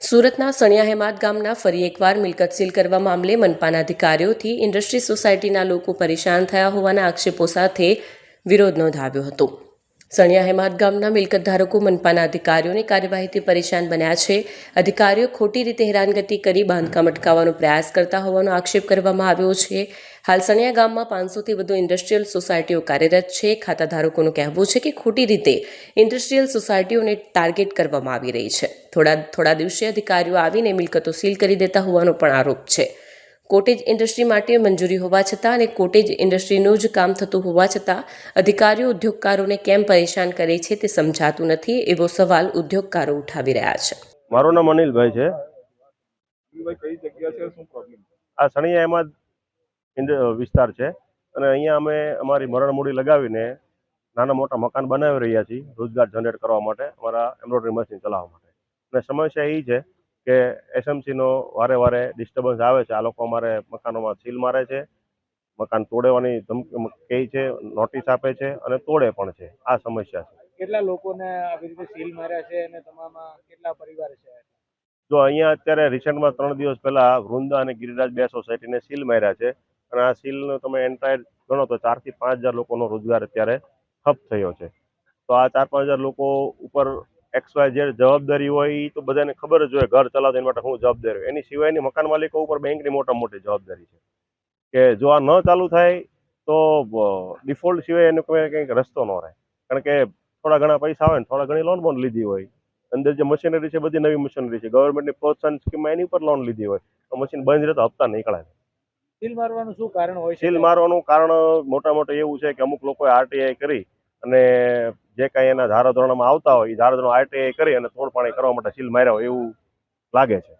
સુરતના સણિયા હેમાદ ગામના ફરી એકવાર મિલકત સીલ કરવા મામલે મનપાના અધિકારીઓથી ઇન્ડસ્ટ્રી સોસાયટીના લોકો પરેશાન થયા હોવાના આક્ષેપો સાથે વિરોધ નોંધાવ્યો હતો. સણિયા હેમાદ ગામના મિલકત ધારકો મનપાના અધિકારીઓની કાર્યવાહીથી પરેશાન બન્યા છે. અધિકારીઓ ખોટી રીતે હેરાનગતિ કરી બાંધકામ અટકાવવાનો પ્રયાસ કરતા હોવાનો આક્ષેપ કરવામાં આવ્યો છે. હાલ સણિયા ગામમાં પાંચસોથી વધુ ઇન્ડસ્ટ્રીયલ સોસાયટીઓ કાર્યરત છે. ખાતાધારકોનું કહેવું છે કે ખોટી રીતે ઇન્ડસ્ટ્રીયલ સોસાયટીઓને ટાર્ગેટ કરવામાં આવી રહી છે. થોડા થોડા દિવસે અધિકારીઓ આવીને મિલકતો સીલ કરી દેતા હોવાનો પણ આરોપ છે. કોટેજ ઇન્ડસ્ટ્રી માટે મંજૂરી હોવા છતાં અને કોટેજ ઇન્ડસ્ટ્રીનું જ કામ થતું હોવા છતાં અધિકારીઓ ઉદ્યોગકારોને કેમ પરેશાન કરે છે તે સમજાતું નથી એવો સવાલ ઉદ્યોગકારો ઉઠાવી રહ્યા છે. મારું નામ અનિલભાઈ છે. ભાઈ કઈ જગ્યા છે? શું પ્રોબ્લેમ આ સણિયા એમાં વિસ્તાર છે. અને અહીંયા અમે અમારી મરણ મૂડી લગાવીને નાના મોટા મકાન બનાવી રહ્યા છીએ રોજગાર જનરેટ કરવા માટે અમારા એમ્બ્રોઇડરી મશીન ચલાવવા માટે. અને સમસ્યા એ છે કે એસએમસીનો વારે વારે ડિસ્ટર્બન્સ આવે છે. આ લોકો અમારે મકાનોમાં સીલ મારે છે. મકાન તોડવાની ધમકી કહે છે નોટિસ આપે છે અને તોડે પણ છે. આ સમસ્યા છે. કેટલા લોકોને આવી રીતે સીલ માર્યા છે અને તમામાં કેટલા પરિવાર છે? જો અહીંયા અત્યારે રિસેન્ટમાં ત્રણ દિવસ પહેલા વૃંદા અને ગિરિરાજ બે સોસાયટીને સીલ માર્યા છે અને આ સીલનો તમે એન્ટાયર ગણો તો ચારથી પાંચ હજાર લોકોનો રોજગાર અત્યારે ઠપ થયો છે. તો આ ચાર પાંચ હજાર લોકો ઉપર એક્સ વાય જે જવાબદારી હોય એ તો બધાને ખબર જ હોય ઘર ચલાવતા એના માટે હું જવાબદારી હોય. એની સિવાયની મકાન માલિકો ઉપર બેંકની મોટા મોટી જવાબદારી છે. કે જો આ ન ચાલુ થાય તો ડિફોલ્ટ સિવાય એનો કોઈ કંઈક રસ્તો ન રહે. કારણ કે થોડા ઘણા પૈસા હોય ને થોડા ઘણી લોન બોન લીધી હોય. અંદર જે મશીનરી છે બધી નવી મશીનરી છે. ગવર્મેન્ટની પ્રોત્સાહન સ્કીમમાં એની ઉપર લોન લીધી હોય. તો મશીન બંધ રહે તો હપ્તા નીકળે સીલ મારવાનું શું કારણ હોય સીલ મારવાનું કારણ મોટા મોટા એવું છે કે અમુક લોકોએ આરટીઆઈ કરી અને જે કાંઈ એના ધારાધોરણમાં આવતા હોય, એ ધારાધોરણ આરટીઆઈ કરી અને તોડપાણી કરવા માટે સીલ માર્યા હોય એવું લાગે છે.